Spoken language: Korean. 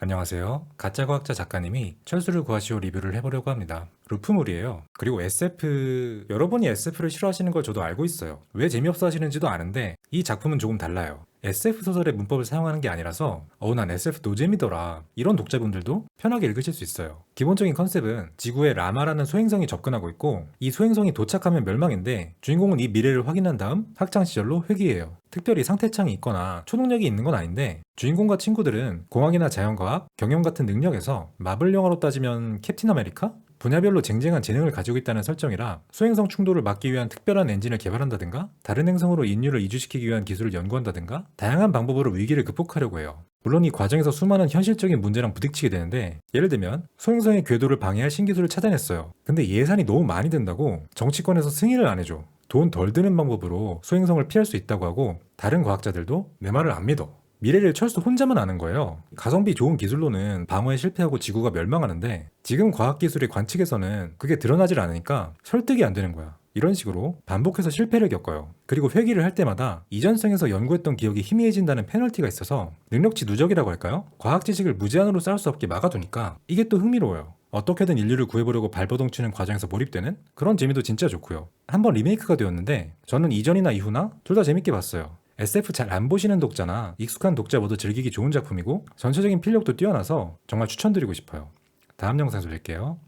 안녕하세요. 가짜 과학자 작가님이 철수를 구하시오 리뷰를 해보려고 합니다. 루프물이에요. 그리고 SF, 여러분이 SF를 싫어하시는 걸 저도 알고 있어요. 왜 재미없어 하시는지도 아는데 이 작품은 조금 달라요. SF 소설의 문법을 사용하는 게 아니라서 어우 난 SF 노잼이더라 이런 독자분들도 편하게 읽으실 수 있어요. 기본적인 컨셉은 지구에 라마라는 소행성이 접근하고 있고 이 소행성이 도착하면 멸망인데 주인공은 이 미래를 확인한 다음 학창 시절로 회귀해요. 특별히 상태창이 있거나 초능력이 있는 건 아닌데 주인공과 친구들은 공학이나 자연과학, 경영 같은 능력에서 마블 영화로 따지면 캡틴 아메리카? 분야별로 쟁쟁한 재능을 가지고 있다는 설정이라 소행성 충돌을 막기 위한 특별한 엔진을 개발한다든가 다른 행성으로 인류를 이주시키기 위한 기술을 연구한다든가 다양한 방법으로 위기를 극복하려고 해요. 물론 이 과정에서 수많은 현실적인 문제랑 부딪히게 되는데 예를 들면 소행성의 궤도를 방해할 신기술을 찾아냈어요. 근데 예산이 너무 많이 든다고 정치권에서 승인을 안 해줘. 돈 덜 드는 방법으로 소행성을 피할 수 있다고 하고 다른 과학자들도 내 말을 안 믿어. 미래를 철수 혼자만 아는 거예요. 가성비 좋은 기술로는 방어에 실패하고 지구가 멸망하는데 지금 과학기술의 관측에서는 그게 드러나질 않으니까 설득이 안 되는 거야. 이런 식으로 반복해서 실패를 겪어요. 그리고 회귀를 할 때마다 이전생에서 연구했던 기억이 희미해진다는 페널티가 있어서 능력치 누적이라고 할까요? 과학 지식을 무제한으로 쌓을 수 없게 막아두니까 이게 또 흥미로워요. 어떻게든 인류를 구해보려고 발버둥 치는 과정에서 몰입되는 그런 재미도 진짜 좋고요. 한번 리메이크가 되었는데 저는 이전이나 이후나 둘 다 재밌게 봤어요. SF 잘 안 보시는 독자나 익숙한 독자 모두 즐기기 좋은 작품이고 전체적인 필력도 뛰어나서 정말 추천드리고 싶어요. 다음 영상에서 뵐게요.